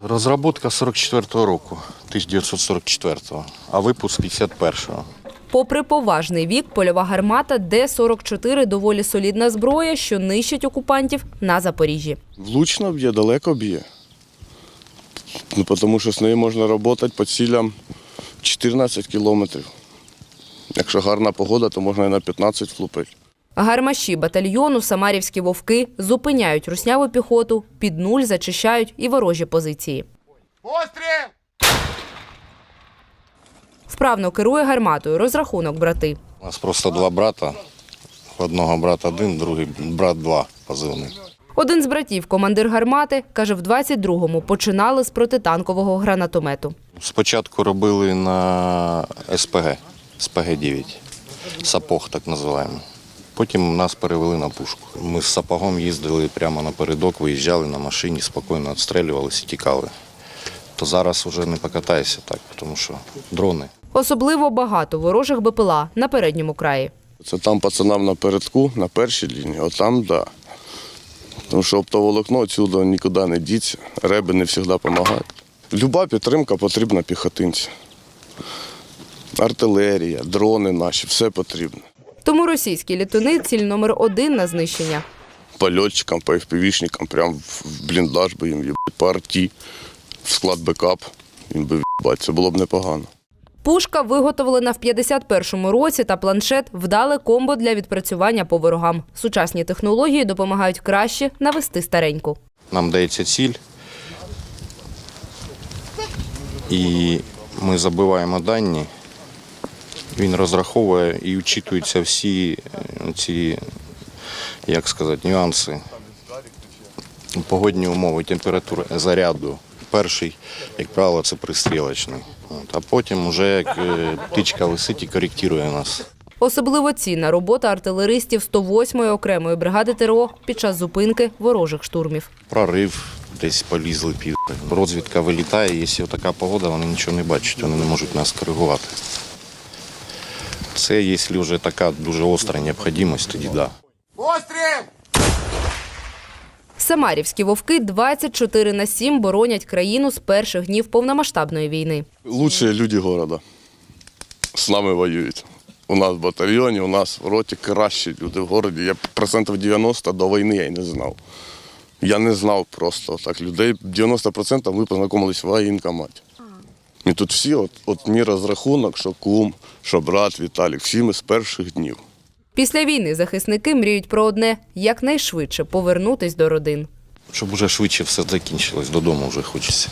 Розробка 44-го року, 1944-го, а випуск 51-го. Попри поважний вік, польова гармата Д-44 – доволі солідна зброя, що нищить окупантів на Запоріжжі. Влучно б'є, далеко б'є. Ну, тому що з нею можна працювати по цілям 14 кілометрів. Якщо гарна погода, то можна і на 15 влупити. Гармаші батальйону Самарівські вовки зупиняють русняву піхоту, під нуль зачищають і ворожі позиції. Вправно керує гарматою розрахунок брати. У нас просто два брата. Одного брат один, другий брат два позивний. Один з братів, командир гармати, каже, в 22-му починали з протитанкового гранатомету. Спочатку робили на СПГ, СПГ-9, сапог так називаємо. Потім нас перевели на пушку. Ми з сапогом їздили прямо напередок, виїжджали на машині, спокійно відстрілювалися і тікали. То зараз вже не покатаєшся так, тому що дрони. Особливо багато ворожих БПЛА на передньому краї. Це там пацанам напередку, на першій лінії, от там да. Тому що оптоволокно відсюди нікуди не діться, реби не завжди допомагають. Люба підтримка потрібна піхотинці. Артилерія, дрони наші, все потрібно. Тому російські літуни – ціль номер один на знищення. Польотчикам, по FPV-шникам, прям в бліндаж би їм їбать, по арті, в склад бекап, їм би їбать, це було б непогано. Пушка виготовлена в 51-му році та планшет вдале комбо для відпрацювання по ворогам. Сучасні технології допомагають краще навести стареньку. Нам дається ціль, і ми забиваємо дані. Він розраховує і вчитуються всі е, ці, як сказати, нюанси. Погодні умови, температура заряду. Перший, як правило, це пристрілочний. От, а потім вже як е, птичка висить і коректує нас. Особливо цінна робота артилеристів 108-ї окремої бригади ТРО під час зупинки ворожих штурмів. Прорив, десь полізли під. Розвідка вилітає, якщо така погода, вони нічого не бачать, вони не можуть нас коригувати. Це якщо вже така дуже остра необхідність, тоді да. Самарівські вовки 24 на 7 боронять країну з перших днів повномасштабної війни. Лучші люди міста з нами воюють. У нас в батальйоні, у нас в роті кращі люди в місті. Я процентів 90 до війни я й не знав. Я не знав просто так людей. 90% ми познайомились в воєнкоматі. І тут всі, от, от мій розрахунок, що кум, що брат Віталік, всі ми з перших днів. Після війни захисники мріють про одне – якнайшвидше повернутись до родин. Щоб уже швидше все закінчилось, додому вже хочеться.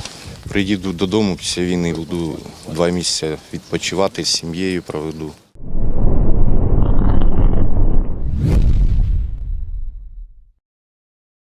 Приїду додому після війни, буду два місяці відпочивати з сім'єю проведу.